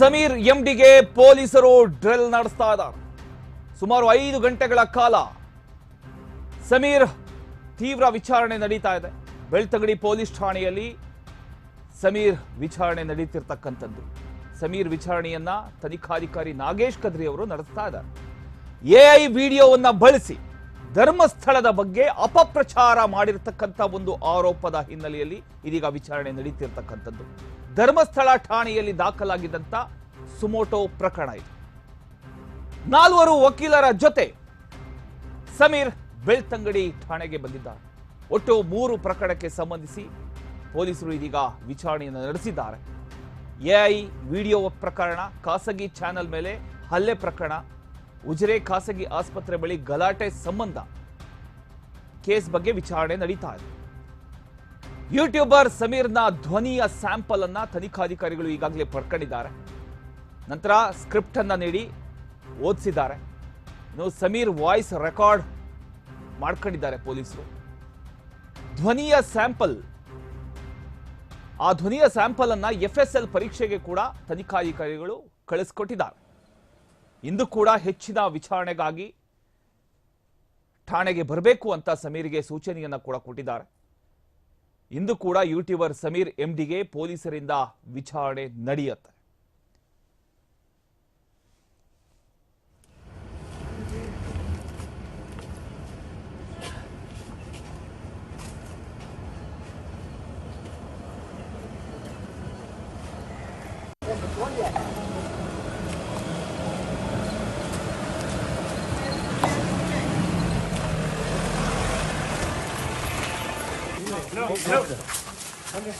ಸಮೀರ್ ಎಂಡಿಗೆ ಪೊಲೀಸರು ಡ್ರಿಲ್ ನಡೆಸ್ತಾ ಇದ್ದಾರೆ. ಸುಮಾರು ಐದು ಗಂಟೆಗಳ ಕಾಲ ಸಮೀರ್ ತೀವ್ರ ವಿಚಾರಣೆ ನಡೀತಾ ಇದೆ. ಬೆಳ್ತಂಗಡಿ ಪೊಲೀಸ್ ಠಾಣೆಯಲ್ಲಿ ಸಮೀರ್ ವಿಚಾರಣೆ ನಡೀತಿರ್ತಕ್ಕಂಥದ್ದು. ಸಮೀರ್ ವಿಚಾರಣೆಯನ್ನ ತನಿಖಾಧಿಕಾರಿ ನಾಗೇಶ್ ಕದ್ರಿ ಅವರು ನಡೆಸ್ತಾ ಇದ್ದಾರೆ. ಎಐ ವಿಡಿಯೋವನ್ನ ಬಳಸಿ ಧರ್ಮಸ್ಥಳದ ಬಗ್ಗೆ ಅಪಪ್ರಚಾರ ಮಾಡಿರ್ತಕ್ಕಂಥ ಒಂದು ಆರೋಪದ ಹಿನ್ನೆಲೆಯಲ್ಲಿ ಇದೀಗ ವಿಚಾರಣೆ ನಡೀತಿರ್ತಕ್ಕಂಥದ್ದು. ಧರ್ಮಸ್ಥಳ ಠಾಣೆಯಲ್ಲಿ ದಾಖಲಾಗಿದ್ದಂಥ ಸುಮೋಟೋ ಪ್ರಕರಣ ಇದು. ನಾಲ್ವರು ವಕೀಲರ ಜೊತೆ ಸಮೀರ್ ಬೆಳ್ತಂಗಡಿ ಠಾಣೆಗೆ ಬಂದಿದ್ದಾರೆ. ಒಟ್ಟು ಮೂರು ಪ್ರಕರಣಕ್ಕೆ ಸಂಬಂಧಿಸಿ ಪೊಲೀಸರು ಇದೀಗ ವಿಚಾರಣೆಯನ್ನು ನಡೆಸಿದ್ದಾರೆ. ಎಐ ವಿಡಿಯೋ ಪ್ರಕರಣ, ಖಾಸಗಿ ಚಾನೆಲ್ ಮೇಲೆ ಹಲ್ಲೆ ಪ್ರಕರಣ ಉಜಿರೆ ಖಾಸಗಿ ಆಸ್ಪತ್ರೆ ಬಳಿ ಗಲಾಟೆ ಸಂಬಂಧ ಕೇಸ್ ಬಗ್ಗೆ ವಿಚಾರಣೆ ನಡೀತಾ ಇದೆ. ಯೂಟ್ಯೂಬರ್ ಸಮೀರ್ನ ಧ್ವನಿಯ ಸ್ಯಾಂಪಲ್ ಅನ್ನ ತನಿಖಾಧಿಕಾರಿಗಳು ಈಗಾಗಲೇ ಪಡ್ಕೊಂಡಿದ್ದಾರೆ. ನಂತರ ಸ್ಕ್ರಿಪ್ಟ್ ಅನ್ನ ನೀಡಿ ಓದಿಸಿದ್ದಾರೆ. ಇನ್ನು ಸಮೀರ್ ವಾಯ್ಸ್ ರೆಕಾರ್ಡ್ ಮಾಡ್ಕೊಂಡಿದ್ದಾರೆ ಪೊಲೀಸರು. ಧ್ವನಿಯ ಸ್ಯಾಂಪಲ್, ಆ ಧ್ವನಿಯ ಸ್ಯಾಂಪಲ್ ಅನ್ನ ಎಫ್ ಎಸ್ ಎಲ್ ಪರೀಕ್ಷೆಗೆ ಕೂಡ ತನಿಖಾಧಿಕಾರಿಗಳು ಕಳಿಸ್ಕೊಟ್ಟಿದ್ದಾರೆ. ಇಂದು ಕೂಡ ಹೆಚ್ಚಿನ ವಿಚಾರಣೆಗಾಗಿ ಠಾಣೆಗೆ ಬರಬೇಕು ಅಂತ ಸಮೀರ್ಗೆ ಸೂಚನೆಯನ್ನ ಕೂಡ ಕೊಟ್ಟಿದ್ದಾರೆ. ಇಂದು ಕೂಡ ಯೂಟ್ಯೂಬರ್ ಸಮೀರ್ ಎಂಡಿಗೆ ಪೊಲೀಸರಿಂದ ವಿಚಾರಣೆ ನಡೆಯುತ್ತೆ. No, no. Okay.